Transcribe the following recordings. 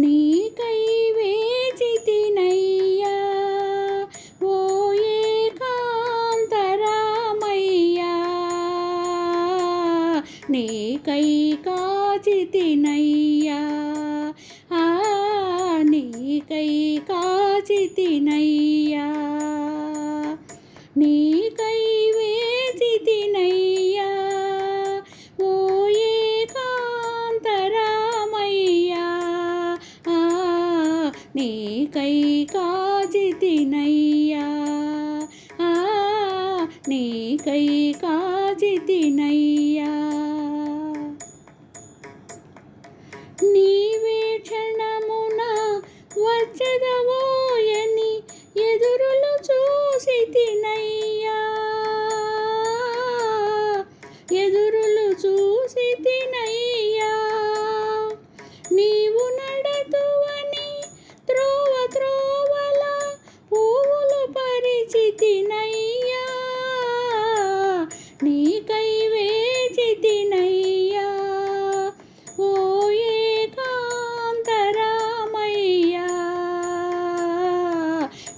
నీకై వేచితినయ్యా ఓ ఏకాంతరామయ్యా. నీకై కాచితినయ్యా ఆ నీకై కాచితినయ్యా నీకై వే నీకై కాచితినయ్యా ఆ నీకై కాచితినయ్యా నీవే క్షణమున వచ్చదవోయని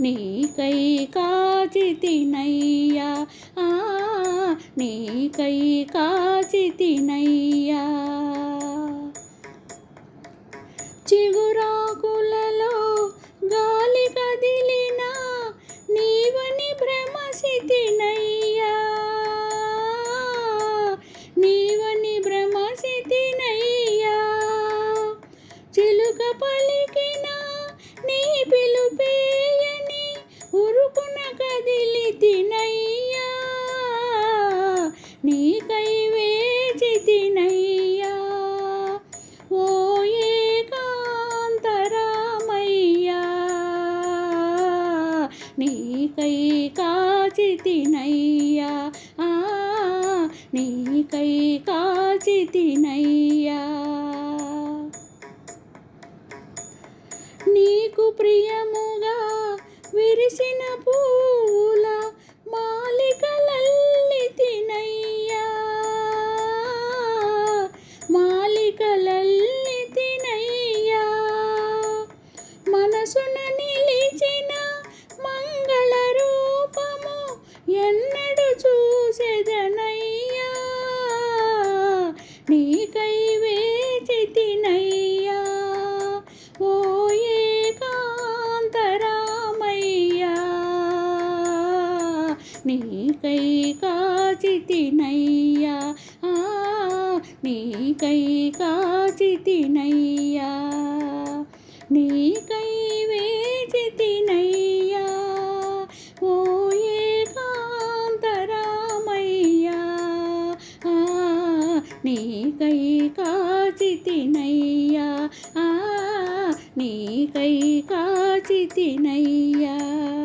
నీకై కాచితినయ్యా. ఆ నీకై కాచితినయ్యా. నీకై వేచి తినయ్యా ఓ ఏకాంతరామయ్యా. నీకై కాచితినయ్యా. ఆ నీకై కాచితినయ్యా. నీకు ప్రియముగా విరిసిన పూ మనసున నిలిచిన మంగళ రూపము ఎన్నడు చూసేదనయ్యా. నీకై వేచి తినయ్యా. ఓ ఏకాంతరామయ్యా. నీకై కాచితినయ్యా ఆ నీకై కాచితినయ్యా నీకై వేచితినయ్యా. ఓ ఏకాంతరామయ్యా. ఆ నీకై కాచితినయ్యా. ఆ నీకై కాచితినయ్యా.